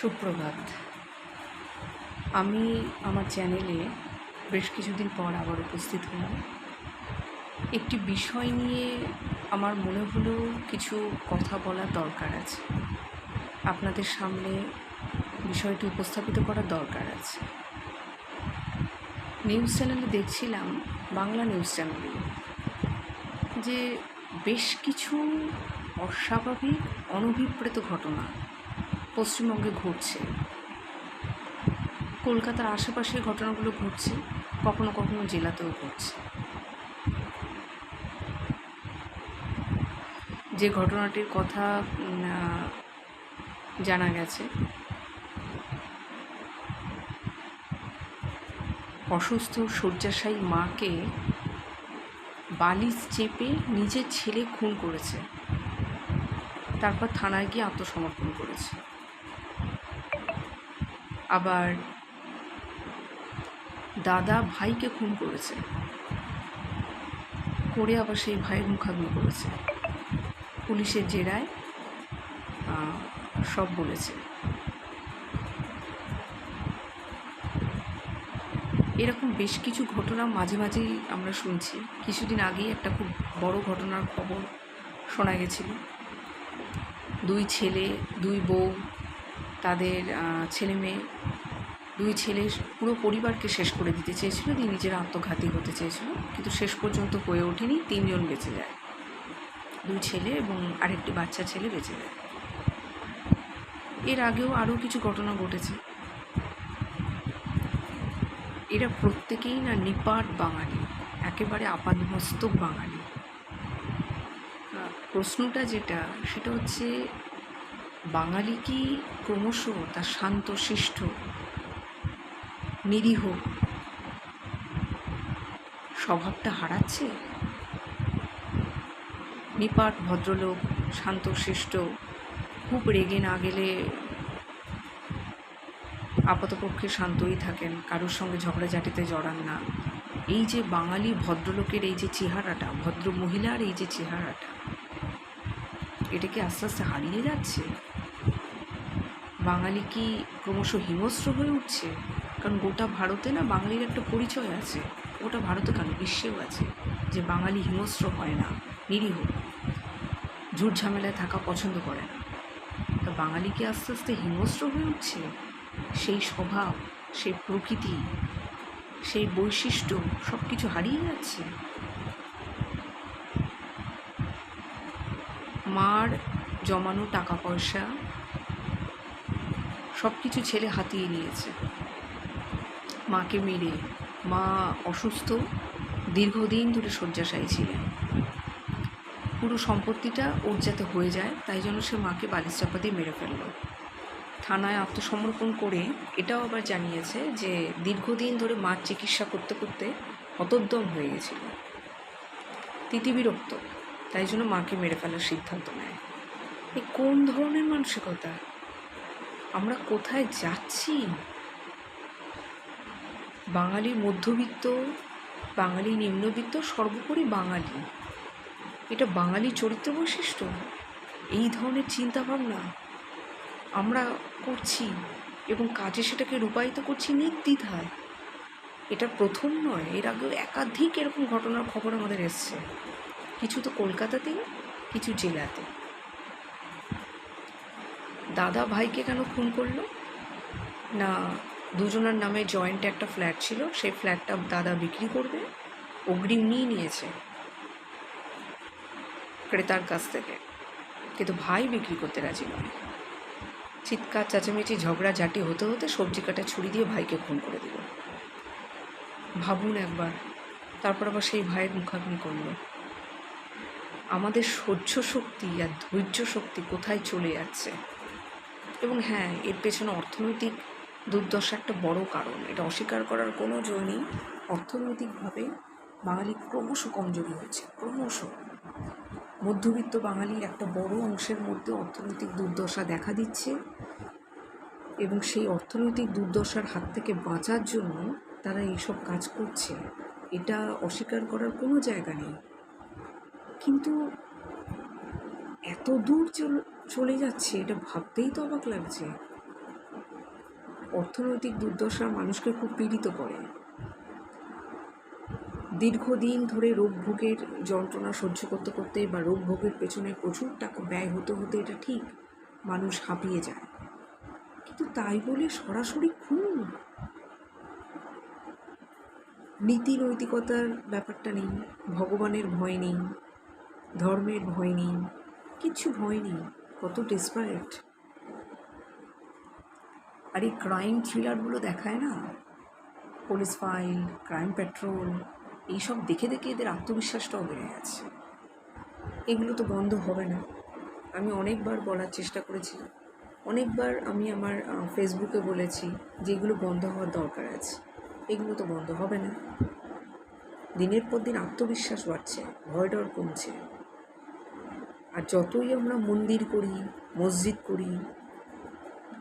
সুপ্রভাত। আমি আমার চ্যানেলে বেশ কিছুদিন পর আবার উপস্থিত হলাম। একটি বিষয় নিয়ে আমার মনে হলো কিছু কথা বলার দরকার আছে। আপনাদের সামনে বিষয়টি উপস্থাপিত করার দরকার আছে। নিউজ চ্যানেলে দেখছিলাম, বাংলা নিউজ চ্যানেলে, যে বেশ কিছু অস্বাভাবিক, অনভিপ্রেত ঘটনা পশ্চিমবঙ্গে ঘটছে। কলকাতার আশেপাশে ঘটনাগুলো ঘটছে, কখনো কখনো জেলাতেও ঘটছে। যে ঘটনাটির কথা জানা গেছে, অসুস্থ শয্যাশায়ী মাকে বালিশ চেপে নিজের ছেলে খুন করেছে। তারপর থানায় গিয়ে আত্মসমর্পণ করেছে। আবার দাদা ভাইকে খুন করেছে। করে আবার সেই ভাইয়ের মুখাগ্নি করেছে। পুলিশের জেরায় সব বলেছে। এরকম বেশ কিছু ঘটনা মাঝে মাঝেই আমরা শুনছি। কিছুদিন আগেই একটা খুব বড় ঘটনার খবর শোনা গেছিল। দুই ছেলে, দুই বউ তাদের ছেলে মেয়ে, দুই ছেলে পুরো পরিবারকে শেষ করে দিতে চেয়েছিল, দিয়ে নিজের আত্মঘাতী হতে চেয়েছিল। কিন্তু শেষ পর্যন্ত হয়ে ওঠেনি, তিনজন বেঁচে যায়। দুই ছেলে এবং আরেকটি বাচ্চা ছেলে বেঁচে যায়। এর আগেও আরও কিছু ঘটনা ঘটেছে। এরা প্রত্যেকেই না নিপাট বাঙালি, একেবারে আপাদমস্তক বাঙালি। প্রশ্নটা যেটা, সেটা হচ্ছে বাঙালি কি ক্রমশ তার শান্ত, শিষ্ট, নিরীহ স্বভাবটা হারাচ্ছে? নিপাট, ভদ্রলোক, শান্ত, শিষ্ট, খুব রেগে না গেলে আপাতপক্ষে শান্তই থাকেন, কারোর সঙ্গে ঝগড়াঝাটিতে জড়ান না। এই যে বাঙালি ভদ্রলোকের এই যে চেহারাটা, ভদ্র মহিলার এই যে চেহারাটা, এটা কি আস্তে আস্তে হারিয়ে যাচ্ছে? বাঙালি কি ক্রমশ হিংস্র হয়ে উঠছে? কারণ গোটা ভারতে না বাঙালির একটা পরিচয় আছে। গোটা ভারতে কেন? বিশ্বেও আছে। যে বাঙালি হিংস্র হয় না, নিরীহ। ঝুট ঝামেলায় থাকা পছন্দ করে না। তা বাঙালি কি আস্তে আস্তে হিংস্র হয়ে উঠছে? সেই স্বভাব, সেই প্রকৃতি, সেই বৈশিষ্ট্য সব কিছু হারিয়ে যাচ্ছে। মার জমানো টাকা পয়সা সব কিছু ছেলে হাতিয়ে নিয়েছে। মাকে মেরে মা অসুস্থ, দীর্ঘদিন ধরে শয্যাশায়ী ছিলেন। পুরো সম্পত্তিটা ওর যাতে হয়ে যায়, তাই জন্য সে মাকে বালিশ চাপা দিয়ে মেরে ফেলল। থানায় আত্মসমর্পণ করে এটাও আবার জানিয়েছে যে, দীর্ঘদিন ধরে মার চিকিৎসা করতে করতে হতোদ্যম হয়ে গেছিল। তিতিবিরক্ত তাই জন্য মাকে মেরে ফেলার সিদ্ধান্ত নেয়। এ কোন ধরনের মানসিকতা? আমরা কোথায় যাচ্ছি? বাঙালি মধ্যবিত্ত, বাঙালি নিম্নবিত্ত, সর্বোপরি বাঙালি। এটা বাঙালি চরিত্র বৈশিষ্ট্য? এই ধরনের চিন্তাভাবনা আমরা করছি এবং কাজে সেটাকে রূপায়িত করছি নির্দ্বিধায়। এটা প্রথম নয়, এর আগেও একাধিক এরকম ঘটনার খবর আমাদের এসছে। কিছু তো কলকাতাতেই, কিছু জেলাতে দাদা ভাইকে কেন খুন করল? না, দুজনের নামে জয়েন্ট একটা ফ্ল্যাট ছিল, সেই ফ্ল্যাটটা দাদা বিক্রি করবে, অগ্রিম নিয়ে নিয়েছে ক্রেতার কাছ থেকে। কিন্তু ভাই বিক্রি করতে রাজি নয়। চিৎকার, চেঁচামেচি, ঝগড়া, ঝাঁটি হতে হতে সবজি কাটা ছুরি দিয়ে ভাইকে খুন করে দিল। ভাবুন একবার, তারপর আবার সেই ভাইয়ের মুখাগ্নি করল। আমাদের সহ্য শক্তি আর ধৈর্য শক্তি কোথায় চলে যাচ্ছে? এবং হ্যাঁ এর পেছনে অর্থনৈতিক দুর্দশা একটা বড় কারণ। এটা অস্বীকার করার কোনো জয় নেই। অর্থনৈতিকভাবে বাঙালি ক্রমশ কমজোরি হচ্ছে ক্রমশ। মধ্যবিত্ত বাঙালির একটা বড় অংশের মধ্যে অর্থনৈতিক দুর্দশা দেখা দিচ্ছে এবং সেই অর্থনৈতিক দুর্দশার হাত থেকে বাঁচার জন্য তারা এইসব কাজ করছে। এটা অস্বীকার করার কোনো জায়গা নেই। কিন্তু এত দূর চল- চলে যাচ্ছে, এটা ভাবতেই তো অবাক লাগছে। অর্থনৈতিক দুর্দশা মানুষকে খুব পীড়িত করে। দীর্ঘদিন ধরে রোগ ভোগের যন্ত্রণা সহ্য করতে করতে বা রোগ ভোগের পেছনে প্রচুর টাকা ব্যয় হতে হতে এটা ঠিক মানুষ হাঁপিয়ে যায়। কিন্তু তাই বলে সরাসরি খুন? নীতি নৈতিকতার ব্যাপারটা নেই, ভগবানের ভয় নেই, ধর্মের ভয় নেই, কিচ্ছু ভয় নেই। কত ডেসপারেট আর এই ক্রাইম থ্রিলারগুলো দেখায় না? পুলিশ ফাইল ক্রাইম পেট্রোল এইসব দেখে দেখে এদের আত্মবিশ্বাসটাও বেড়ে গেছে। এগুলো তো বন্ধ হবে না। আমি অনেকবার বলার চেষ্টা করেছি। অনেকবার আমি আমার ফেসবুকে বলেছি যে এগুলো বন্ধ হওয়ার দরকার আছে। এগুলো তো বন্ধ হবে না। দিনের পর দিন আত্মবিশ্বাস বাড়ছে ভয় ডর কমছে। আর যতই আমরা মন্দির করি, মসজিদ করি,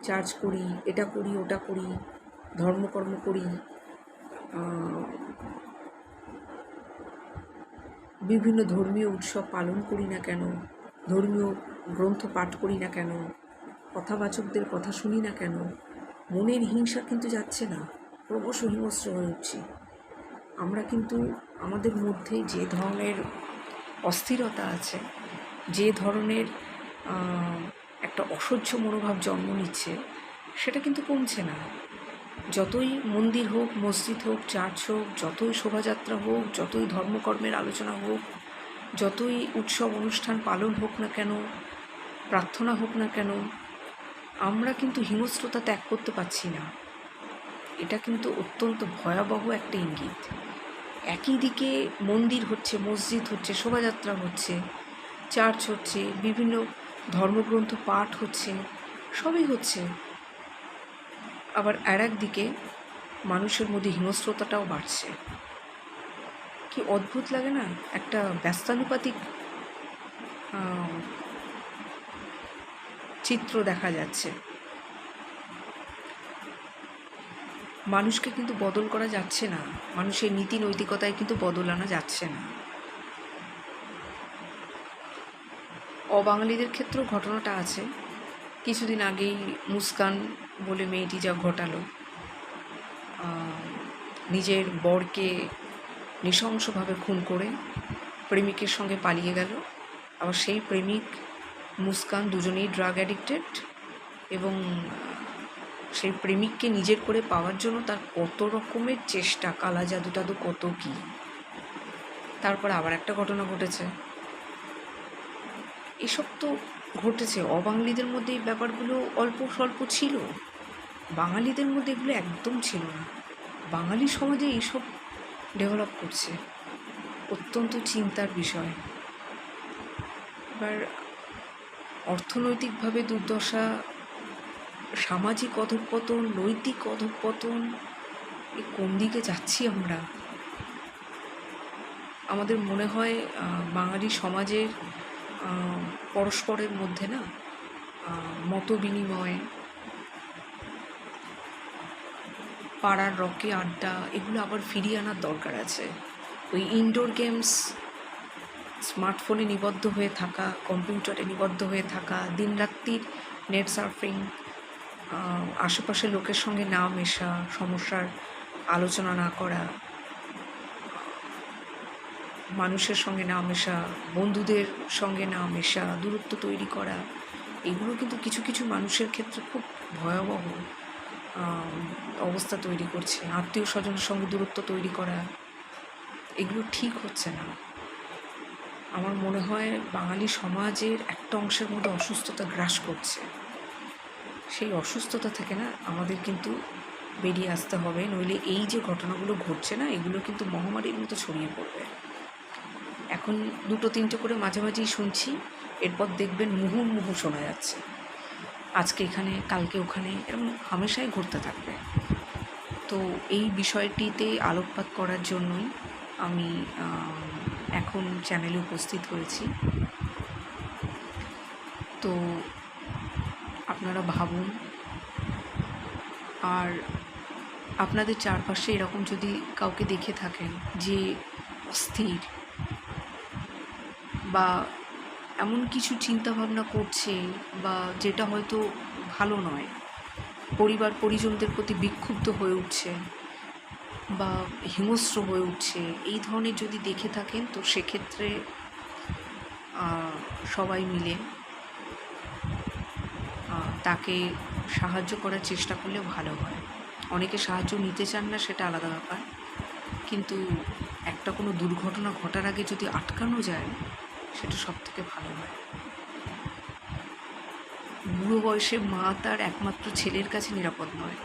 চার্চ করি, এটা করি, ওটা করি ধর্মকর্ম করি বিভিন্ন ধর্মীয় উৎসব পালন করি না কেন, ধর্মীয় গ্রন্থ পাঠ করি না কেন, কথাবাচকদের কথা শুনি না কেন, মনের হিংসা কিন্তু যাচ্ছে না, ক্রমশ হিংস্র হয়ে উঠছি। আমরা কিন্তু আমাদের মধ্যে যে ধরনের অস্থিরতা আছে যে ধরনের একটা অসহ্য মনোভাব জন্ম নিচ্ছে, সেটা কিন্তু কমছে না। যতই মন্দির হোক, মসজিদ হোক, চার্চ হোক, যতই শোভাযাত্রা হোক, যতই ধর্মকর্মের আলোচনা হোক, যতই উৎসব অনুষ্ঠান পালন হোক না কেন, প্রার্থনা হোক না কেন, আমরা কিন্তু হিংস্রতা ত্যাগ করতে পারছি না। এটা কিন্তু অত্যন্ত ভয়াবহ একটা ইঙ্গিত। একই দিকে মন্দির হচ্ছে, মসজিদ হচ্ছে, শোভাযাত্রা হচ্ছে চার্চ হচ্ছে বিভিন্ন ধর্মগ্রন্থ পাঠ হচ্ছে, সবই হচ্ছে। আবার আর একদিকে মানুষের মধ্যে হিংস্রতাটাও বাড়ছে। কি অদ্ভুত লাগে না? একটা ব্যস্তানুপাতিক চিত্র দেখা যাচ্ছে। মানুষকে কিন্তু বদল করা যাচ্ছে না। মানুষের নীতি নৈতিকতায় কিন্তু বদল আনা যাচ্ছে না। অবাঙালিদের ক্ষেত্রেও ঘটনাটা আছে। কিছুদিন আগেই মুস্কান বলে মেয়েটি যা ঘটালো নিজের বরকে নৃশংসভাবে খুন করে প্রেমিকের সঙ্গে পালিয়ে গেল। আবার সেই প্রেমিক, মুস্কান দুজনেই ড্রাগ অ্যাডিক্টেড এবং সেই প্রেমিককে নিজের করে পাওয়ার জন্য তার কত রকমের চেষ্টা, কালা জাদু টাদু কত কী। তারপর আবার একটা ঘটনা ঘটেছে। এসব তো ঘটেছে। অবাঙালিদের মধ্যে এই ব্যাপারগুলো অল্প স্বল্প ছিল। বাঙালিদের মধ্যে এগুলো একদম ছিল না। বাঙালি সমাজে এইসব ডেভেলপ করছে। অত্যন্ত চিন্তার বিষয়। এবার অর্থনৈতিকভাবে দুর্দশা, সামাজিক অধঃপতন, নৈতিক অধঃপতন, এ কোন দিকে যাচ্ছি আমরা? আমাদের মনে হয় বাঙালি সমাজের পরস্পরের মধ্যে না মত বিনিময় পাড়ার রকে আড্ডা, এগুলো আবার ফিরিয়ে আনার দরকার আছে। ওই ইনডোর গেমস স্মার্টফোনে নিবদ্ধ হয়ে থাকা কম্পিউটারে নিবদ্ধ হয়ে থাকা, দিনরাত্রির নেট সার্ফিং আশেপাশের লোকের সঙ্গে না মেশা, সমস্যার আলোচনা না করা মানুষের সঙ্গে না মেশা, বন্ধুদের সঙ্গে না মেশা, দূরত্ব তৈরি করা, এগুলো কিন্তু কিছু কিছু মানুষের ক্ষেত্রে খুব ভয়াবহ অবস্থা তৈরি করছে। আত্মীয় স্বজনের সঙ্গে দূরত্ব তৈরি করা, এগুলো ঠিক হচ্ছে না। আমার মনে হয় বাঙালি সমাজের একটা অংশের মধ্যে অসুস্থতা গ্রাস করছে। সেই অসুস্থতা থেকে না আমাদের কিন্তু বেরিয়ে আসতে হবে, নইলে এই যে ঘটনাগুলো ঘটছে না, এগুলো কিন্তু মহামারীর মতো ছড়িয়ে পড়বে। এখন দুটো তিনটে করে মাঝে মাঝেই শুনছি, এরপর দেখবেন মুহুর্মুহু শোনা যাচ্ছে। আজকে এখানে, কালকে ওখানে, এরকম হামেশাই ঘুরতে থাকবে। তো এই বিষয়টিতে আলোকপাত করার জন্যই আমি এখন চ্যানেলে উপস্থিত হয়েছি। তো আপনারা ভাবুন, আর আপনাদের চারপাশে এরকম যদি কাউকে দেখে থাকেন যে অস্থির বা এমন কিছু চিন্তা ভাবনা করছে বা যেটা হয়তো ভালো নয়। পরিবার, পরিজনদের প্রতি বিক্ষুব্ধ হয়ে উঠছে বা হিংস্র হয়ে উঠছে, এই ধরনের যদি দেখে থাকেন, তো সেক্ষেত্রে সবাই মিলে তাকে সাহায্য করার চেষ্টা করলে ভালো হয়। অনেকে সাহায্য নিতে চান না, সেটা আলাদা ব্যাপার। কিন্তু একটা কোনো দুর্ঘটনা ঘটার আগে যদি আটকানো যায় সেটা সব থেকে ভালো হয়। বুড়ো বয়সে মা তার একমাত্র ছেলের কাছে নিরাপদ নয়।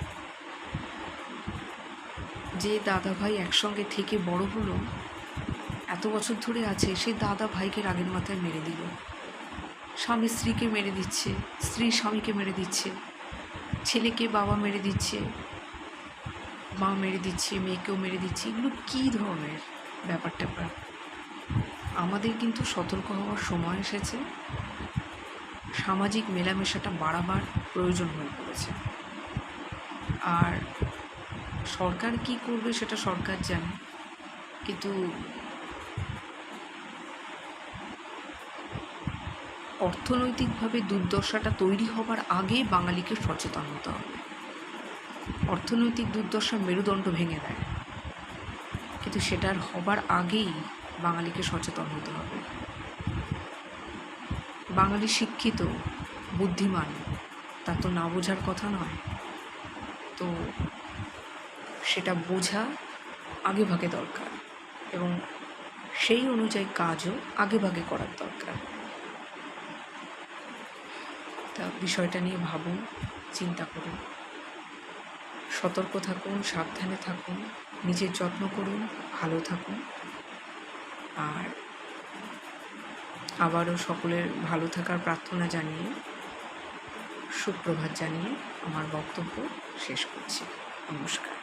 যে দাদা ভাই একসঙ্গে থেকে বড় হলো, এত বছর ধরে আছে, সেই দাদা ভাইকে রাগের মাথায় মেরে দিল। স্বামী স্ত্রীকে মেরে দিচ্ছে, স্ত্রী স্বামীকে মেরে দিচ্ছে, ছেলেকে বাবা মেরে দিচ্ছে, মা মেরে দিচ্ছে, মেয়েকেও মেরে দিচ্ছে। এগুলো কী ধরনের ব্যাপার ট্যাপার আমাদের কিন্তু সতর্ক হওয়ার সময় এসেছে। সামাজিক মেলামেশাটা বাড়াবার প্রয়োজন হয়ে পড়েছে। আর সরকার কি করবে সেটা সরকার জানে। কিন্তু অর্থনৈতিকভাবে দুর্দশাটা তৈরি হবার আগে বাঙালিকে সচেতন হতে হবে। অর্থনৈতিক দুর্দশা মেরুদণ্ড ভেঙে দেয়। কিন্তু সেটার হবার আগেই বাঙালিকে সচেতন হতে হবে। বাঙালি শিক্ষিত, বুদ্ধিমান, তা তো না বোঝার কথা নয়। তো সেটা বোঝা আগে ভাগে দরকার এবং সেই অনুযায়ী কাজও আগে ভাগে করার দরকার। তা বিষয়টা নিয়ে ভাবুন, চিন্তা করুন। সতর্ক থাকুন, সাবধানে থাকুন, নিজের যত্ন করুন, ভালো থাকুন। আর আবারও সকলের ভালো থাকার প্রার্থনা জানিয়ে সুপ্রভাত জানিয়ে আমার বক্তব্য শেষ করছি। নমস্কার।